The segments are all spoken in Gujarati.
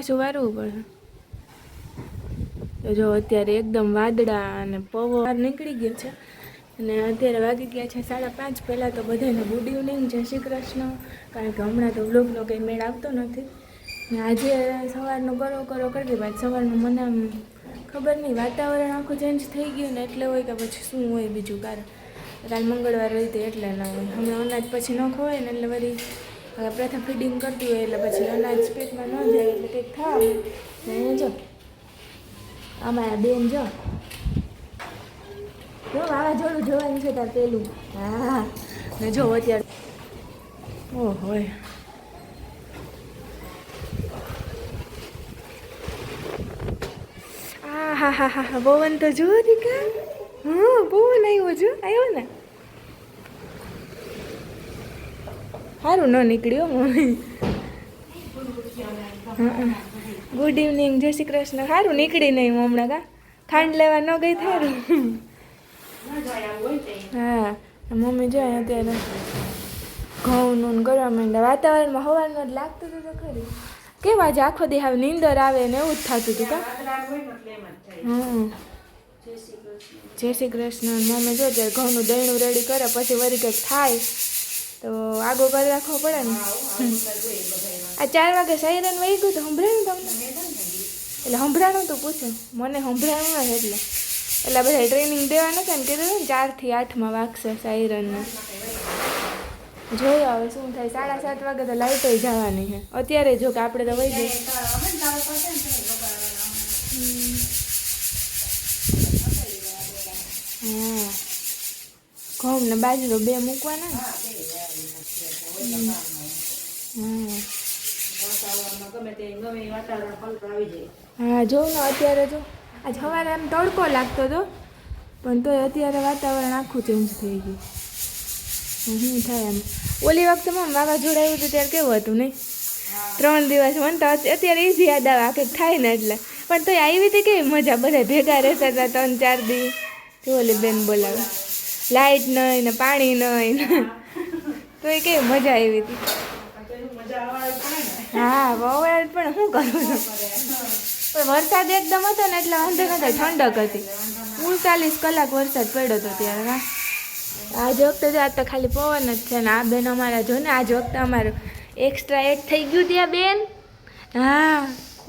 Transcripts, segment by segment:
પાછું વારવું પડે. જો અત્યારે એકદમ વાદળા અને પવો નીકળી ગયો છે. અને અત્યારે વાગી ગયા છે સાડા પાંચ. પહેલાં તો બધાને ગુડ ઇવનિંગ, જય શ્રી કૃષ્ણ. કારણ કે હમણાં તો વ્લોગનો કંઈ મેળ આવતો નથી. ને આજે સવારનો કરો કરો કરતી બાદ સવારનું મને આમ ખબર નહીં, વાતાવરણ આખું ચેન્જ થઈ ગયું ને એટલે હોય કે પછી શું હોય બીજું? કારણ કાલ મંગળવાર હોય તે એટલે ના હોય. હમણાં અનાજ પછી ન ખવાય ને એટલે વળી હવે પ્રથમ ફીડિંગ કરતી હોય એટલે પછી અનાજ પેટમાં ન જાય એટલે કંઈક થાય. ને અહીંયા જો આ બેન જો. જો વાવાઝોડું જોવાનું છે તાર પેલું. હા, ને જો અત્યારે. ઓહ હોય. હા હા હા હા પવન તો જુઓ દીકા હા પવન આવ્યો જો. આવ્યો ને? સારું ન નીકળ્યું મમ્મી ગુડ ઇવનિંગ જય શ્રી કૃષ્ણ. સારું નીકળી નહીં હમણાં, કા? ખાંડ લેવા ન ગઈ થારું? હા મમ્મી જાય અત્યારે ઘઉંનું કરવા માંડ્યા વાતાવરણમાં હવાનું જ લાગતું હતું તો ખરી. કેમ આજે આખો દી હવે નીંદર આવે ને એવું જ થતું હતું, કા? હમ. જય શ્રી કૃષ્ણ. મમ્મી જો ત્યારે ઘઉંનું દહીણું રેડી કરે, પછી વરી કંઈક થાય. તો આગો કરી રાખવો પડે ને? આ ચાર વાગે સાયરન વહી ગયું તો સંભળાયું તમને? એટલે સંભળાણું તો પૂછ્યું મને સંભળાણું હોય એટલે. એટલે બધા ટ્રેનિંગ દેવા નથી ને કીધું ને ચારથી આઠમાં વાગશે સાયરનને જોયો હવે શું થાય, સાડા સાત વાગે તો લાઈટો જવાની છે. અત્યારે જો કે આપણે તો વહી જઈએ. હા ઘઉં ને બાજરો બે મૂકવાના. હા જો ને અત્યારે જો, આજ સવારે એમ તડકો લાગતો હતો, પણ તોય અત્યારે વાતાવરણ આખું ચેન્જ થઈ ગયું. શું થાય એમ. ઓલી વખતે મમ વાવાઝોડા આવ્યું હતું, ત્યારે કેવું હતું નહીં? ત્રણ દિવસ મને તો અત્યારે જ યાદ આવે આખે થાય ને એટલે. પણ તોય આવી હતી કેવી મજા, બધા ભેગા રહેતા હતા, ત્રણ ચાર દી. જો ઓલી બેન બોલાવે. લાઇટ નહીં ને પાણી નહીં તો એ કેવી મજા આવી હતી. હા વવાડ પણ શું કરું પણ વરસાદ એકદમ હતો ને એટલે વાંધો નતો, ઠંડક હતી. ઉડતાલીસ કલાક વરસાદ પડ્યો હતો ત્યારે, હા. આજ વખતે તો આજ તો ખાલી પવન જ છે ને આ બેન અમારા જો ને, આજ વખતે અમારું એક્સ્ટ્રા એડ થઈ ગયું ત્યાં બેન. હા,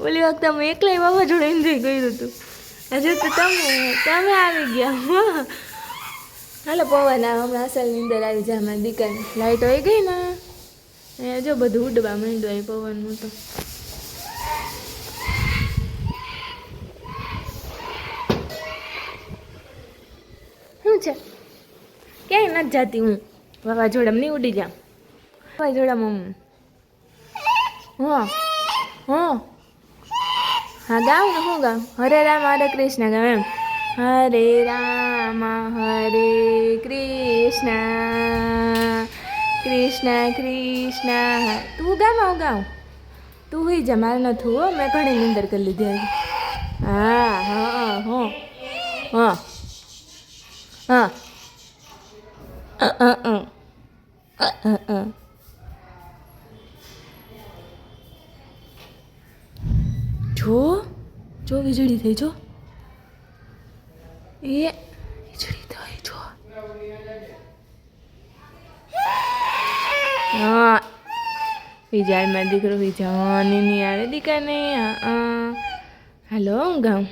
ઓલી વખતે અમે એકલાય વાવાઝોડું એન્જોય કર્યું હતું. હજુ તો તમે તમે આવી ગયા. હાલો પવન, આ હમણાં અસલ નીંદર આવી જાય અમારી દીકરાને લાઈટ હોય ગઈ ને? એ જો બધું ઉડવા માંડ્યું અહીં પવનનું તો. શું છે? ક્યાંય નથી જાતી હું. વાવાઝોડામાં નહીં ઉડી જાઉં. વાવાઝોડામાં હું. હા હા. હા, ગાઉં ને શું ગાઉં? હરે રામ, હરે કૃષ્ણ ગાઉં એમ. હરે રામ હરે કૃષ્ણ કૃષ્ણ કૃષ્ણ તું ગામ આવ ગાવ તું હોય જા મારે નથી હો મેં ઘણી નિંદર કરી લીધી. હા હા હા હા હા. જો જો વીજળી થઈ જો એ વીજળી થઈ જો હા. વિજાળમાં દીકરો વિજવાની ની આવે દીકા ને હાલો હલાવે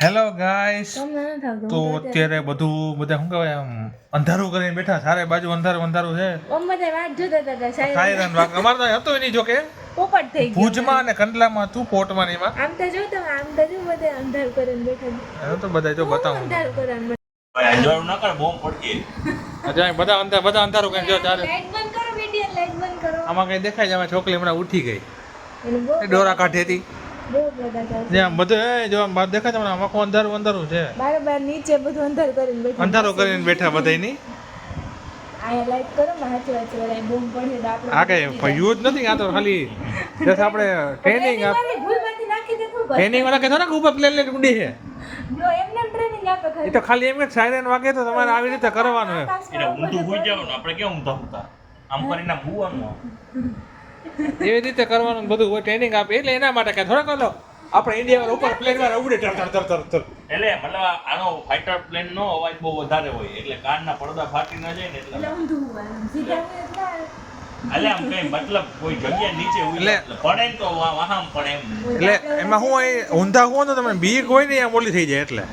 હેલો. ગાઈસ. તો અત્યારે બધું બધા શું કહેવાય આમ અંધારું કરીને બેઠા. સારે બાજુ અંધારું અંધારું છે. અમે બધા વાટ જોતા હતા સાહેબ અમારે તો હતું નહીં જો કે પોપટ થઈ ગયો ભુજમાં અને કંડલામાં તું પોટમાં એમાં? આમ તો જો તમે આમ તો જો બધે અંધાર કરીને બેઠા હું તો બધા જો બતાવું. અંધારું કરીને અંજવાળું ના કરે બોમ્બ પડશે અચ્છા બધા અંધાર બધા અંધારું કરીને જો ચાલે. લાઈટ બંધ કરો વિડિયો લાઈટ બંધ કરો. આમાં કઈ દેખાય છે? છોકરી હમણાં ઉઠી ગઈ. ડોરા કાઢી હતી. બધા. જ્યાં બધું અંધારું અંધારું છે. બધું અંધારું કરીને બેઠા અંધારું આયા લાઈટ કરો ને હાચી વાત છે બધા પડે તો આપણે આ કઈ યુઝ નથી આ તો ખાલી આપણે ટ્રેનિંગ મારી ભૂલમાંથી નાખી દે શું ટ્રેનિંગ વાળા કહેતો ને ઉપર પ્લેન લેટ ઉડી છે. જો એમને ટ્રેનિંગ આપે એ તો ખાલી. એમ કે સાયરન વાગે તો તમારે આવી રીતે કરવાનું છે એટલે ઊંધું હોઈ જવાનું આપણે કેમ ઊંધા ઊંધા આમ કરીને એવી રીતે કરવાનું બધું ટ્રેનિંગ આપે. એટલે એના માટે કે થોડાક ઓલો આપણે ઇન્ડિયા ઉપર પ્લેનમાં ઉડે ટર ટર તર તર તર એટલે મતલબ આનો ફાઇટર પ્લેન નો અવાજ બહુ વધારે હોય એટલે કાનના પડદા ફાટી ના જાય ને એટલે એટલે આમ કઈ મતલબ કોઈ જગ્યા નીચે એટલે- પડે તો વાહમ પડે એમ. એટલે એમાં હું અહીં ઊંધા હોય ને તમે બીક હોય ને એમ ઓલી થઈ જાય એટલે.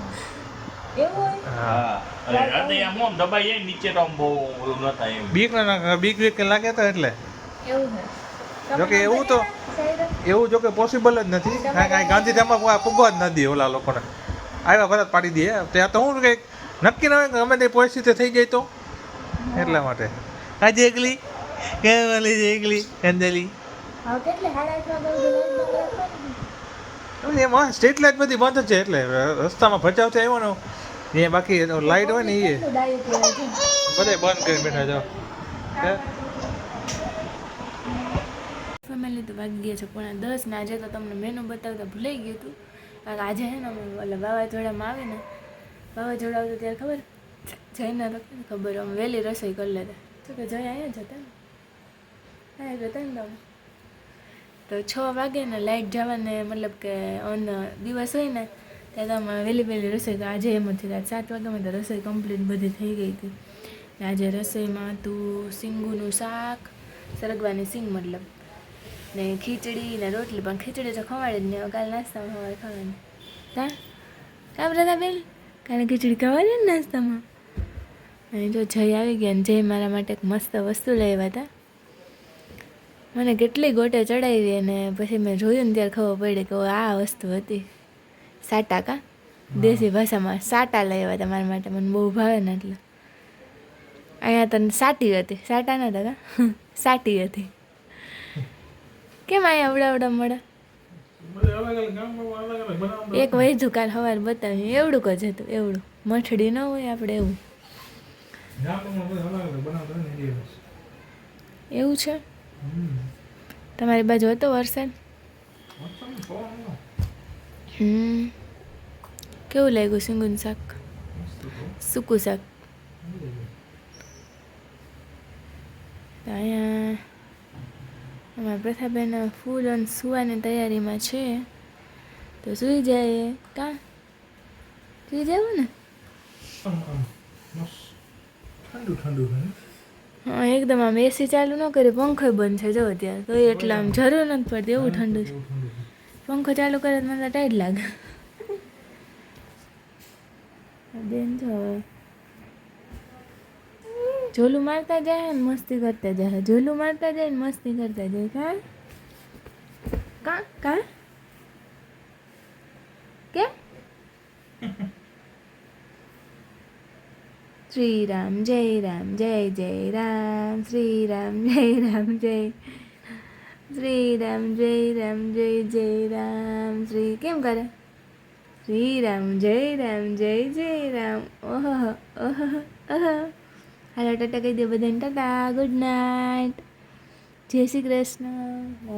હા. અને હૃદય આમ આમ દબાઈ નીચે તો આમ બહુ ઓલું ન થાય એમ. બીક ના બીક બીક લાગે તો એટલે. જોકે એવું તો એવું જોકે પોસિબલ જ નથી. કારણ કે ગાંધીધામમાં પૂગવા જ ન દે ઓલા લોકોને. આવ્યા ભરત પાડી દે ત્યાં તો હું કંઈક નક્કી ન હોય કે ગમે તે પરિસ્થિતિ થઈ જાય તો. એટલા માટે. આજે એકલી કે વાલી છે એકલી અંજલી એમાં સ્ટ્રીટ લાઇટ બધી બંધ છે એટલે રસ્તામાં ભચાવ છે આવ્યો ને એ બાકી લાઇટ હોય ને એ બધે બંધ કરી બેઠા જાઓ તો વાગી ગયા છે પણ દસ ને આજે તો તમને મેનુ બતાવતા ભૂલાઈ ગયું હતું. કારણ કે આજે હે ને ઓલા વાવાઝોડામાં આવે ને વાવાઝોડા આવતું ત્યારે ખબર જઈને તો ખબર, અમે વહેલી રસોઈ કરી લેતા. તો કે જઈ અહીંયા જ હતા ને. હા જ હતા ને તમે તો છ વાગે ને લાઇટ જવાને મતલબ કે ઓન દિવસ હોય ને ત્યારે અમે વહેલી વહેલી રસોઈ તો આજે એમ જ થયું. સાત વાગ્યામાં તો રસોઈ કમ્પ્લીટ બધી થઈ ગઈ હતી. આજે રસોઈમાં હતું સિંગુનું શાક, સરગવાની સિંગ મતલબ. ને ખીચડી ને રોટલી પણ ખીચડી તો ખવાડે જ નહીં. કાલે નાસ્તામાં ખવાડે ખાવાની કા કામ બધા બેન કાલે ખીચડી ખવાડે ને નાસ્તામાં? અને જો જય આવી ગયા ને જય મારા માટે એક મસ્ત વસ્તુ લઈ આવ્યા હતા મને કેટલી ગોટે ચડાવી અને પછી મેં જોયું ને ત્યારે ખબર પડી કે આ વસ્તુ હતી. સાટા કા? દેશી ભાષામાં સાટા લઈ આવ્યા હતા મારા માટે. મને બહુ ભાવે ને એટલે. અહીંયા તને સાટી હતી. સાટા નતા કા? સાટી હતી. કેમ આય અવડા અવડા મળે. એક વૈજુ કાલ સવાર બતાવ્યું એવડું જ હતું એવડું. મઠડી ન હોય આપણે એવું. એવું છે? તમારી બાજુ હતો વરસાદ? હમ. કેવું લાગ્યું સિંગુન શાક? સૂકું શાક. અહીંયા અમારા પ્રથાબેન ફૂલ અને સુવાની તૈયારીમાં છે. તો સૂઈ જાય કાં? સૂઈ જવું ને? ઠંડુ ઠંડુ હા એકદમ આમ એસી ચાલુ ન કરી પંખો બંધ છે જો અત્યારે. તો એટલે આમ જરૂર નથી પડતી એવું ઠંડુ છે પંખો ચાલુ કરે તો મને ટાઈટ લાગે. બેન જો ઝોલું મારતા જાય ને મસ્તી કરતા જાય. ઝોલું મારતા જાય ને મસ્તી કરતા જાય. કા? કા? કા? કેમ શ્રી રામ જય રામ, જય જય રામ. શ્રી રામ જય રામ, જય શ્રી રામ જય રામ, જય જય રામ. શ્રી કેમ કરે? શ્રી રામ જય રામ, જય જય રામ. ઓહો ઓહો ઓહો. હાલો ટાટા કહી દે બધાને. Tata good night. જય શ્રી કૃષ્ણ.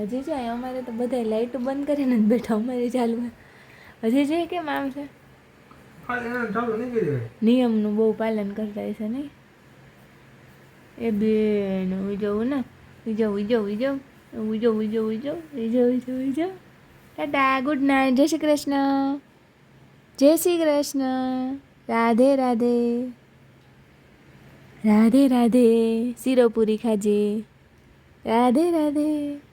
હજી છે અમારે તો બધા લાઇટો બંધ કરીને જ બેઠા અમારે ચાલુ હજી છે કેમ આમ છે? નિયમનું બહુ પાલન કરતા હશે નહીં? એ બેન ઉજવું ને. ઉજવ ઉજવ ઉજવ. ઉજવ ઉજવ ઉજવ. ઉજવ ઉજવ ઉજવ. Tata good night. જય શ્રી કૃષ્ણ. જય શ્રી કૃષ્ણ. રાધે રાધે. রাধে রাধে শিরপুরি খাজে। রাধে রাধে।